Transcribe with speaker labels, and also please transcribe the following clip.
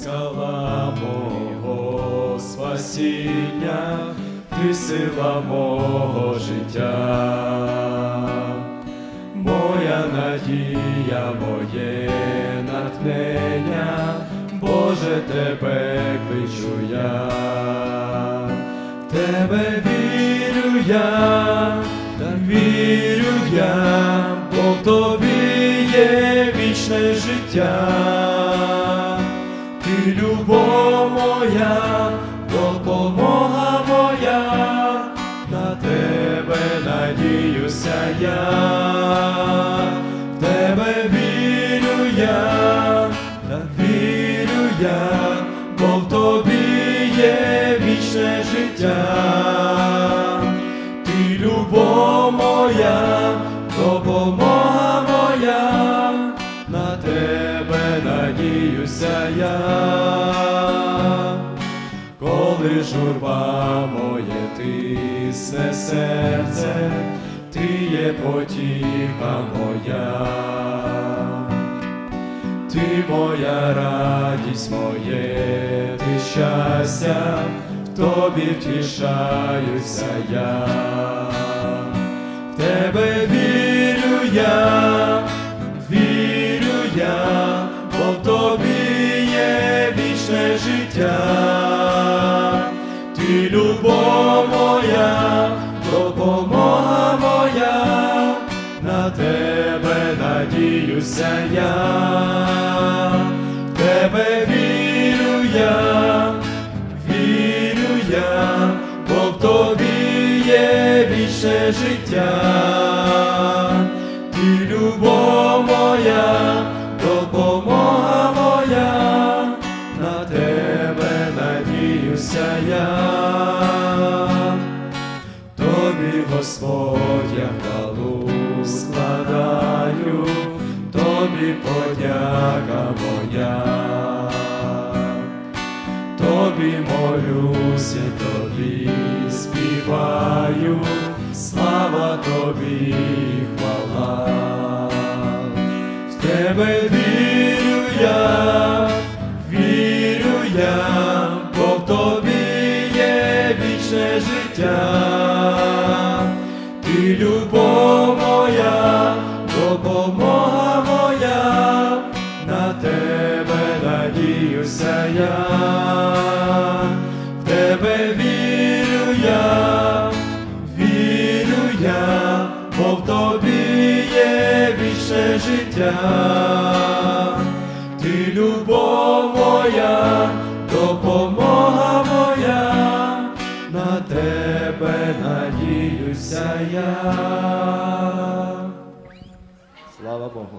Speaker 1: скала мого спасіння, ти сила мого життя, моя надія, моє натхнення, Боже, тебе кличу я, в тебе вірю я, та вірю я, бо в тобі є вічне життя, любов моя, допомога моя, на тебе надіюся я, надіюся я, коли журба моє тисне серце, ти є потіха моя. Ти моя радість, моє ти щастя, в тобі втішаюся я, в тебе життя, ти любов моя, допомога моя, на тебе надіюся я, в тебе вірю я, вірю я, бо в тобі є вічне життя, надіюся я. Тобі, Господь, я хвалу складаю, тобі подяка моя, тобі молюся, тобі співаю, слава тобі, хвала, в тебе вірю я, вірю я, вічне життя, ти любов моя, допомога моя, на тебе надіюся я, в тебе вірю я, бо в тобі є життя, ти любов моя, тебе надіюся я. Слава Богу.